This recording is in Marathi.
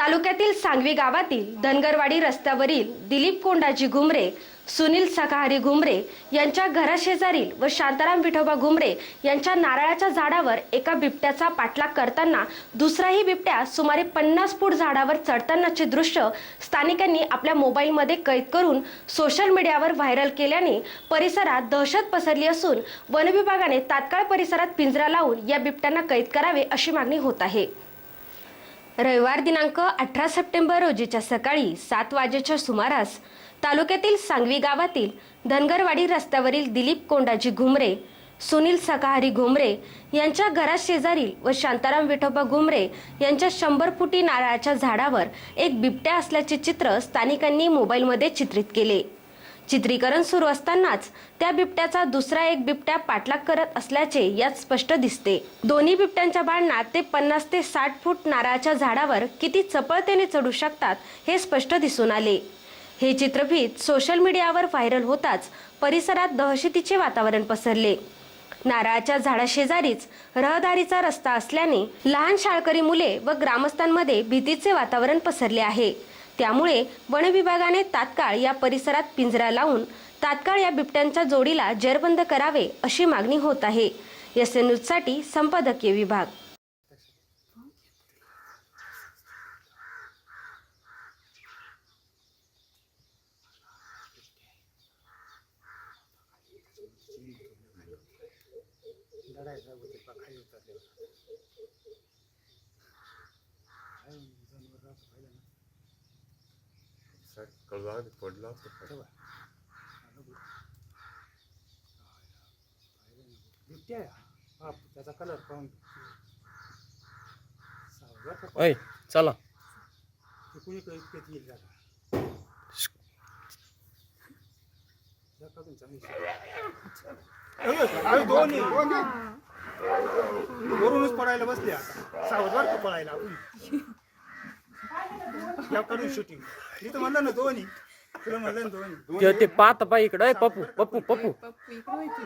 तालुक्यातील सांगवी गावातील धनगरवाडी रस्त्यावरील दिलीप कोंडाजी घुमरे सुनील सखाहरी घुमरे यांच्या घराशेजारील व शांताराम विठोबा घुमरे यांच्या नारळाच्या झाडावर एका बिबट्याचा पाठलाग करताना दुसराही बिबट्या सुमारे पन्नास फूट झाडावर चढतानाचे दृश्य स्थानिकांनी आपल्या मोबाईलमध्ये कैद करून सोशल मीडियावर व्हायरल केल्याने परिसरात दहशत पसरली असून वनविभागाने तात्काळ परिसरात पिंजरा लावून या बिबट्यांना कैद करावे अशी मागणी होत आहे. रविवार दिनांक अठरा सप्टेंबर रोजीच्या सकाळी सात वाजेच्या सुमारास तालुक्यातील सांगवी गावातील धनगरवाडी रस्त्यावरील दिलीप कोंडाजी घुमरे सुनील सकाहारी घुमरे यांच्या घराशेजारील व शांताराम विठोबा घुमरे यांच्या शंभर फुटी नारळाच्या झाडावर एक बिबट्या असल्याचे चित्र स्थानिकांनी मोबाईलमध्ये चित्रित केले. चित्रीकरण सुरू असतानाच त्या बिबट्याचा दुसरा एक बिबट्या पाठलाग करत असल्याचे यात स्पष्ट दिसते. दोन्ही बिबट्यांच्या बाळणात ते पन्नास ते साठ फूट नारळाच्या झाडावर किती चपळतेने चढू शकतात हे स्पष्ट दिसून आले. हे चित्रफित सोशल मीडियावर व्हायरल होताच परिसरात दहशतीचे वातावरण पसरले. नारळाच्या झाडाशेजारीच रहदारीचा रस्ता असल्याने लहान शाळकरी मुले व ग्रामस्थांमध्ये भीतीचे वातावरण पसरले आहे. त्यामुळे वन विभागाने तात्काळ या परिसरात पिंजरा लावून तात्काळ या बिबट्यांच्या जोडीला जेरबंद करावे अशी मागणी होत आहे. एस एन न्यूजसाठी संपादकीय विभाग. खाली उतरले जनावर राहतं पाहिलं ना कळवा पडला त्याचा कलर पाहून ऐ चला कुणी काही येईल. दोन्ही वरूनच पडायला बसले आता सावधान का पळायला या करून शूटिंग मी तर म्हणलं ना दोन्ही. तुला म्हणलं ना दोन्ही. ते- ते पाहता पाय इकडे. पप्पू पप्पू पप्पू. पप्पू इकडे होती